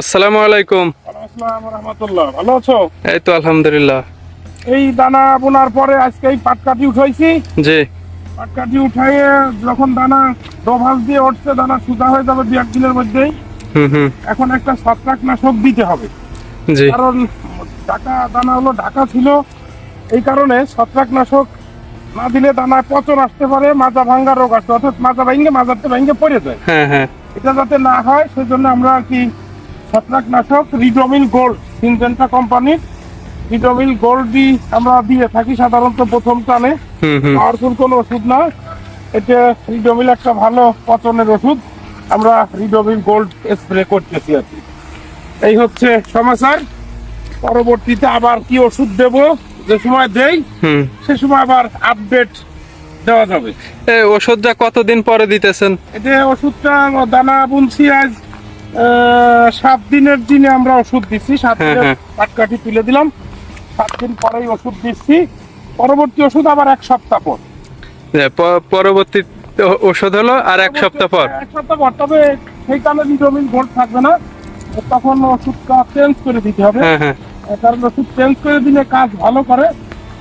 আসসালামু আলাইকুম। আসসালাম রহমতুল্লাহ। ভালো আছো? এই তো আলহামদুলিল্লাহ। এই দানা বোনার পরে আজকে এই পাটকাঠি উঠাইছি। জি। পাটকাঠি উঠাইয়ে যখন দানা ডোভাস দিয়ে উঠছে দানা সুতা হয়ে যাবে দু একদিনের মধ্যেই। হুম হুম। এখন একটা ছত্রাকনাশক দিতে হবে। জি। কারণ ঢাকা দানা হলো ঢাকা ছিল। এই কারণে ছত্রাকনাশক না দিলে দানায় পচন আসতে পারে মাজা ভাঙ্গা রোগ আসতে অর্থাৎ মাজা ভাঙ্গে মাজাতে ভাঙ্গে পড়ে যায়। হ্যাঁ হ্যাঁ। এটা যাতে না হয় সেজন্য আমরা আর কি ছত্রাকনাশক রিডোমিল গোল্ড সিনজেন্টা কোম্পানির রিডোমিল গোল্ড দি আমরা দিয়ে থাকি সাধারণত প্রথম টানে। পাওয়ারফুল কোনো ওষুধ না। এটা রিডোমিল একটা ভালো পচনের ওষুধ। আমরা রিডোমিল গোল্ড স্প্রে করতেছি আর কি। এই হচ্ছে সমাচার। পরবর্তীতে আবার কি ওষুধ দেব যে সময় দেই হুম। সে সময় আবার আপডেট দেওয়া যাবে। এই ওষুধটা কতদিন পরে দিতেছেন? এটা ওষুধটা দানা বুনছি আজ সাত দিনের দিনে আমরা ওষুধ দিচ্ছি। সাত হ্যাঁ, দিনের হ্যাঁ। পাটকাঠি তুলে দিলাম। সাত দিন পরেই ওষুধ দিচ্ছি। পরবর্তী ওষুধ আবার এক সপ্তাহ পর। পরবর্তী ওষুধ হলো আর এক সপ্তাহ পর। এক সপ্তাহ পর তবে সেই কারণে ভিটামিন গোল্ড থাকবে না। তখন ওষুধটা চেঞ্জ করে দিতে হবে। হ্যাঁ হ্যাঁ। কারণ ওষুধ চেঞ্জ করে দিলে কাজ ভালো করে।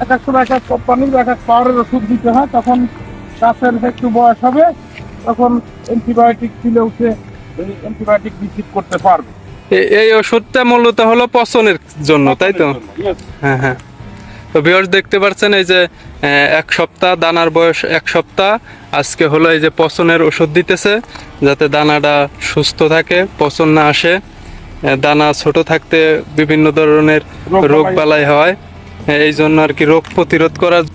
এক এক সময় এক এক কোম্পানির এক এক পাওয়ারের ওষুধ দিতে হয়। তখন গাছের একটু বয়স হবে। তখন অ্যান্টিবায়োটিক দিলে উঠে অ্যান্টিবায়োটিক রিসিভ করতে পারবে। এই ওষুধটা মূলত হলো পচনের জন্য তাই তো? হ্যাঁ হ্যাঁ। তো ভিউয়ার্স দেখতে পাচ্ছেন এই যে এক সপ্তাহ দানার বয়স এক সপ্তাহ আজকে হলো এই যে পচনের ওষুধ দিতেছে যাতে দানাটা সুস্থ থাকে পচন না আসে। দানা ছোট থাকতে বিভিন্ন ধরনের রোগ। বালাই হয়। এই জন্য আর কি রোগ প্রতিরোধ করার